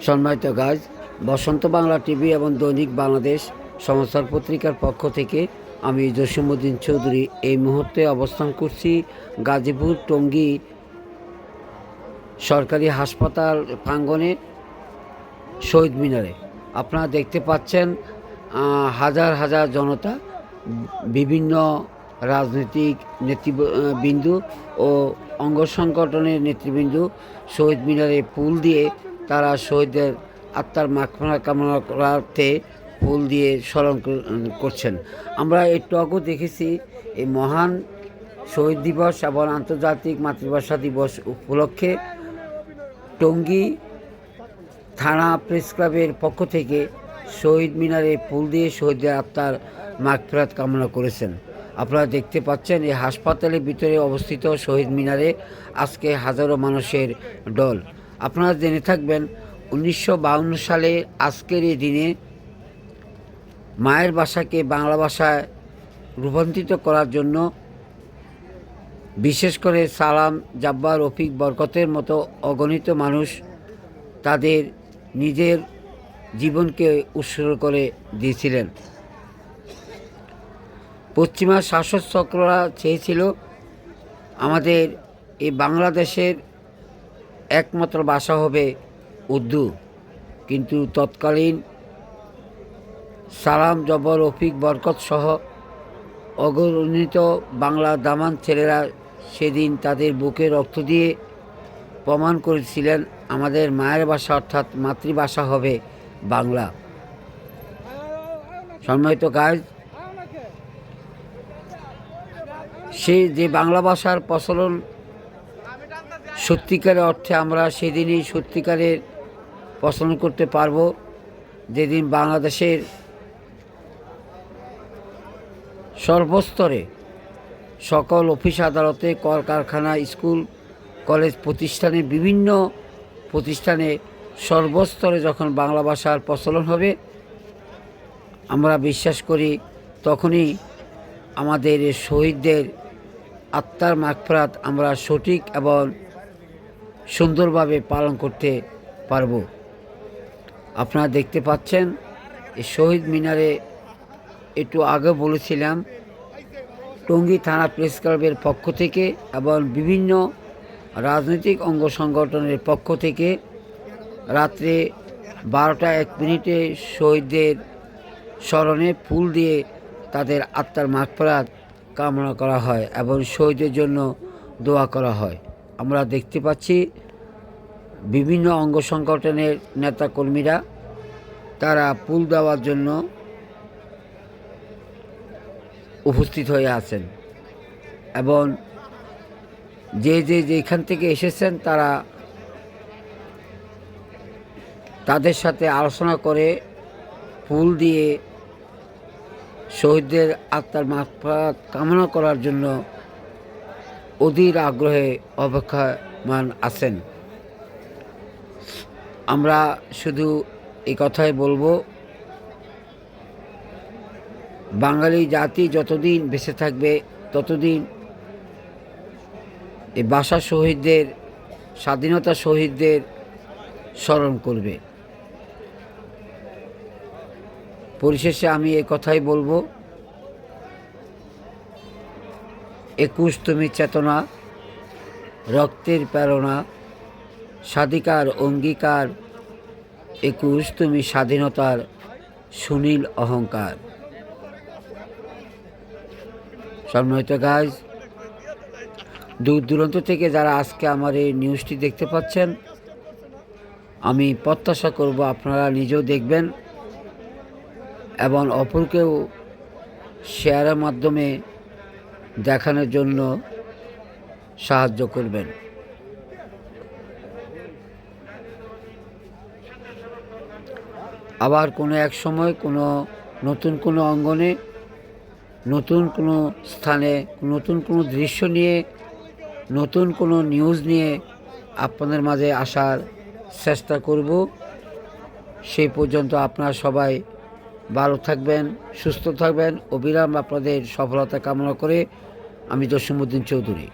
সম্মানিত গাছ বসন্ত বাংলা টিভি এবং দৈনিক বাংলাদেশ সমাচার পত্রিকার পক্ষ থেকে আমি জসিমুদ্দিন চৌধুরী এই মুহূর্তে অবস্থান করছি গাজীপুর টঙ্গী সরকারি হাসপাতাল প্রাঙ্গণে শহীদ মিনারে। আপনারা দেখতে পাচ্ছেন হাজার হাজার জনতা বিভিন্ন রাজনৈতিক নেতৃবৃন্দু ও অঙ্গ সংগঠনের নেতৃবৃন্দু শহীদ মিনারে পুল দিয়ে তারা শহীদদের আত্মার মাখনা কামনা করাতে ফুল দিয়ে স্মরণ কর- করছেন। আমরা একটু আগেও দেখেছি, এই মহান শহীদ দিবস এবং আন্তর্জাতিক মাতৃভাষা দিবস উপলক্ষে টঙ্গী থানা প্রেস ক্লাবের পক্ষ থেকে শহীদ মিনারে ফুল দিয়ে শহীদদের আত্মার মাগফিরাত কামনা করেছেন। আপনারা দেখতে পাচ্ছেন, এই হাসপাতালের ভিতরে অবস্থিত শহীদ মিনারে আজকে হাজারো মানুষের দল। আপনারা জেনে থাকবেন, উনিশশো সালে আজকের এই দিনে মায়ের ভাষাকে বাংলা ভাষায় রূপান্তরিত করার জন্য বিশেষ করে সালাম জাব্বার রফিক বরকতের মতো অগণিত মানুষ তাদের নিজের জীবনকে উৎসর্গ করে দিয়েছিলেন। পশ্চিমা শাসক চক্ররা চেয়েছিল আমাদের এই বাংলাদেশের একমাত্র ভাষা হবে উর্দু। কিন্তু তৎকালীন সালাম, জবর, রফিক, বরকত সহ অগণিত বাংলা দামান ছেলেরা সেদিন তাদের বুকে রক্ত দিয়ে প্রমাণ করেছিলেন, আমাদের মায়ের ভাষা অর্থাৎ মাতৃভাষা হবে বাংলা। সম্মানিত কাজ সে যে বাংলা ভাষার প্রচলন সত্যিকারের অর্থে আমরা সেদিনই সত্যিকারের প্রচলন করতে পারব। যেদিন বাংলাদেশের সর্বস্তরে সকল অফিস আদালতে, কলকারখানা, স্কুল, কলেজ প্রতিষ্ঠানে, বিভিন্ন প্রতিষ্ঠানে সর্বস্তরে যখন বাংলা ভাষার প্রচলন হবে, আমরা বিশ্বাস করি তখনই আমাদের শহীদদের আত্মার মাগফরাত আমরা সঠিক এবং সুন্দরভাবে পালন করতে পারব। আপনারা দেখতে পাচ্ছেন শহীদ মিনারে একটু আগে বলেছিলাম, টঙ্গী থানা প্রেস ক্লাবের পক্ষ থেকে এবং বিভিন্ন রাজনৈতিক অঙ্গ সংগঠনের পক্ষ থেকে রাত্রে বারোটা এক মিনিটে শহীদদের স্মরণে ফুল দিয়ে তাদের আত্মার মাগফরাত কামনা করা হয় এবং শহীদের জন্য দোয়া করা হয়। আমরা দেখতে পাচ্ছি বিভিন্ন অঙ্গ সংগঠনের নেতাকর্মীরা, তারা পুল দেওয়ার জন্য উপস্থিত হয়ে আছেন এবং যে যে যেখান থেকে এসেছেন তারা তাদের সাথে আলোচনা করে ফুল দিয়ে শহীদদের আত্মার মাফাত কামনা করার জন্য অধীর আগ্রহে অপেক্ষামান আছেন। আমরা শুধু এই কথাই বলব, বাঙালি জাতি যতদিন বেঁচে থাকবে, ততদিন এই ভাষা শহীদদের, স্বাধীনতা শহীদদের স্মরণ করবে। পরিশেষে আমি এ কথাই বলব একুশ তুমি চেতনা, রক্তের প্রেরণা, স্বাধিকার, অঙ্গীকার, একুশ তুমি স্বাধীনতার সুনীল অহংকার। সম্মানিত গাছ দূর দূরান্ত থেকে যারা আজকে আমার এই নিউজটি দেখতে পাচ্ছেন, আমি প্রত্যাশা করব আপনারা নিজেও দেখবেন এবং অপরকেও শেয়ারের মাধ্যমে দেখানোর জন্য সাহায্য করবেন। আবার কোনো এক সময় কোনো নতুন কোনো অঙ্গনে, নতুন কোনো স্থানে, নতুন কোনো দৃশ্য নিয়ে, নতুন কোনো নিউজ নিয়ে আপনাদের মাঝে আসার চেষ্টা করব। সেই পর্যন্ত আপনারা সবাই ভালো থাকবেন সুস্থ থাকবেন। অবিরাম আপনাদের সফলতা কামনা করে আমি জসিমুদ্দিন চৌধুরী।